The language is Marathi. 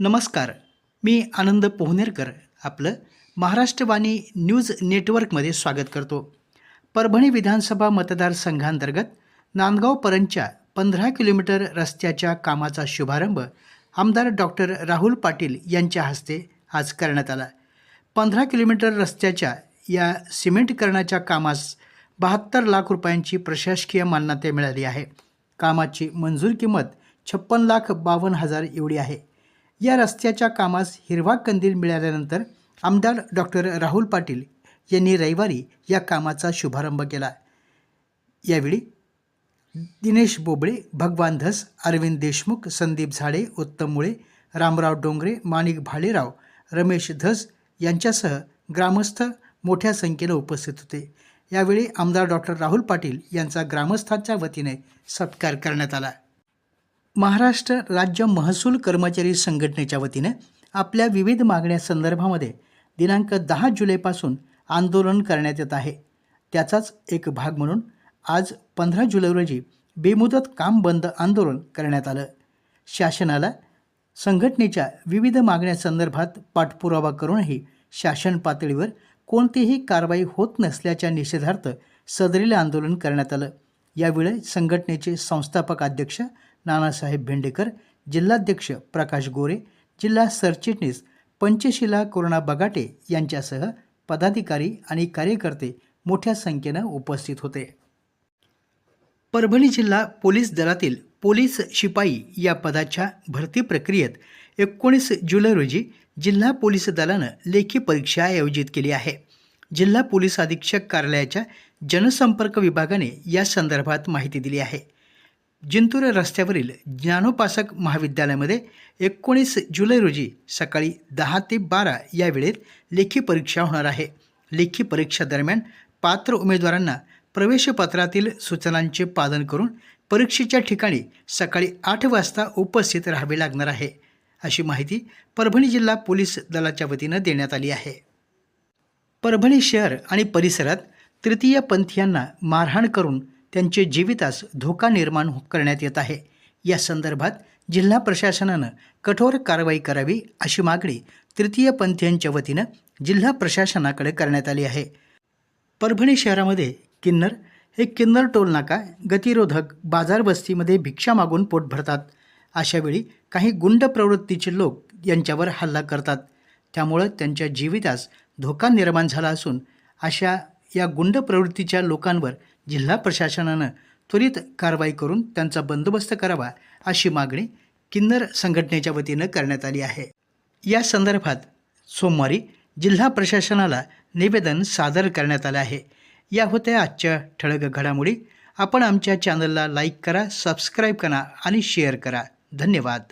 नमस्कार. मी आनंद पोहनेरकर आपलं महाराष्ट्रवाणी न्यूज नेटवर्कमध्ये स्वागत करतो. परभणी विधानसभा मतदारसंघांतर्गत नांदगावपर्यंतच्या पंधरा किलोमीटर रस्त्याच्या कामाचा शुभारंभ आमदार डॉक्टर राहुल पाटील यांच्या हस्ते आज करण्यात आला. पंधरा किलोमीटर रस्त्याच्या या सिमेंटकरणाच्या कामास बहात्तर लाख रुपयांची प्रशासकीय मान्यता मिळाली आहे. कामाची मंजूर किंमत छप्पन लाख बावन्न हजार एवढी आहे. या रस्त्याच्या कामास हिरवा कंदील मिळाल्यानंतर आमदार डॉक्टर राहुल पाटील यांनी रविवारी या कामाचा शुभारंभ केला. यावेळी दिनेश बोबळे भगवान धस अरविंद देशमुख संदीप झाडे उत्तम मुळे रामराव डोंगरे माणिक भालेराव रमेश धस यांच्यासह ग्रामस्थ मोठ्या संख्येनं उपस्थित होते. यावेळी आमदार डॉक्टर राहुल पाटील यांचा ग्रामस्थांच्या वतीने सत्कार करण्यात आला. महाराष्ट्र राज्य महसूल कर्मचारी संघटनेच्या वतीने आपल्या विविध मागण्यासंदर्भामध्ये दिनांक दहा जुलैपासून आंदोलन करण्यात येत आहे. त्याचाच एक भाग म्हणून आज पंधरा जुलै रोजी बेमुदत काम बंद आंदोलन करण्यात आलं. शासनाला संघटनेच्या विविध मागण्यासंदर्भात पाठपुरावा करूनही शासन पातळीवर कोणतीही कारवाई होत नसल्याच्या निषेधार्थ सदरील आंदोलन करण्यात आलं. यावेळी संघटनेचे संस्थापक अध्यक्ष नानासाहेब भेंडेकर जिल्हाध्यक्ष प्रकाश गोरे जिल्हा सरचिटणीस पंचशिला करुणा बगाटे यांच्यासह पदाधिकारी आणि कार्यकर्ते मोठ्या संख्येनं उपस्थित होते. परभणी जिल्हा पोलीस दलातील पोलीस शिपाई या पदाच्या भरती प्रक्रियेत एकोणीस जुलै रोजी जिल्हा पोलीस दलानं लेखी परीक्षा आयोजित केली आहे. जिल्हा पोलीस अधीक्षक कार्यालयाच्या जनसंपर्क विभागाने या संदर्भात माहिती दिली आहे. जिंतूर रस्त्यावरील ज्ञानोपासक महाविद्यालयामध्ये एकोणीस जुलै रोजी सकाळी दहा ते बारा या वेळेत लेखी परीक्षा होणार आहे. लेखी परीक्षा दरम्यान पात्र उमेदवारांना प्रवेशपत्रातील सूचनांचे पालन करून परीक्षेच्या ठिकाणी सकाळी आठ वाजता उपस्थित राहावे लागणार आहे. अशी माहिती परभणी जिल्हा पोलीस दलाच्या वतीनं देण्यात आली आहे. परभणी शहर आणि परिसरात तृतीय पंथीयांना मारहाण करून त्यांचे जीवितास धोका निर्माण हो- करण्यात येत आहे. या संदर्भात जिल्हा प्रशासनानं कठोर कारवाई करावी अशी मागणी तृतीय पंथीयांच्या वतीनं जिल्हा प्रशासनाकडे करण्यात आली आहे. परभणी शहरामध्ये किन्नर हे किन्नर टोल नाका गतिरोधक बाजार वस्तीमध्ये भिक्षा मागून पोट भरतात. अशावेळी काही गुंड प्रवृत्तीचे लोक यांच्यावर हल्ला करतात. त्यामुळं त्यांच्या जीवितास धोका निर्माण झाला असून अशा या गुंड प्रवृत्तीच्या लोकांवर जिल्हा प्रशासनानं त्वरित कारवाई करून त्यांचा बंदोबस्त करावा अशी मागणी किन्नर संघटनेच्या वतीनं करण्यात आली आहे. या संदर्भात सोमवारी जिल्हा प्रशासनाला निवेदन सादर करण्यात आलं आहे. या होत्या आजच्या ठळक घडामोडी. आपण आमच्या चॅनलला लाईक करा सबस्क्राईब करा आणि शेअर करा. धन्यवाद.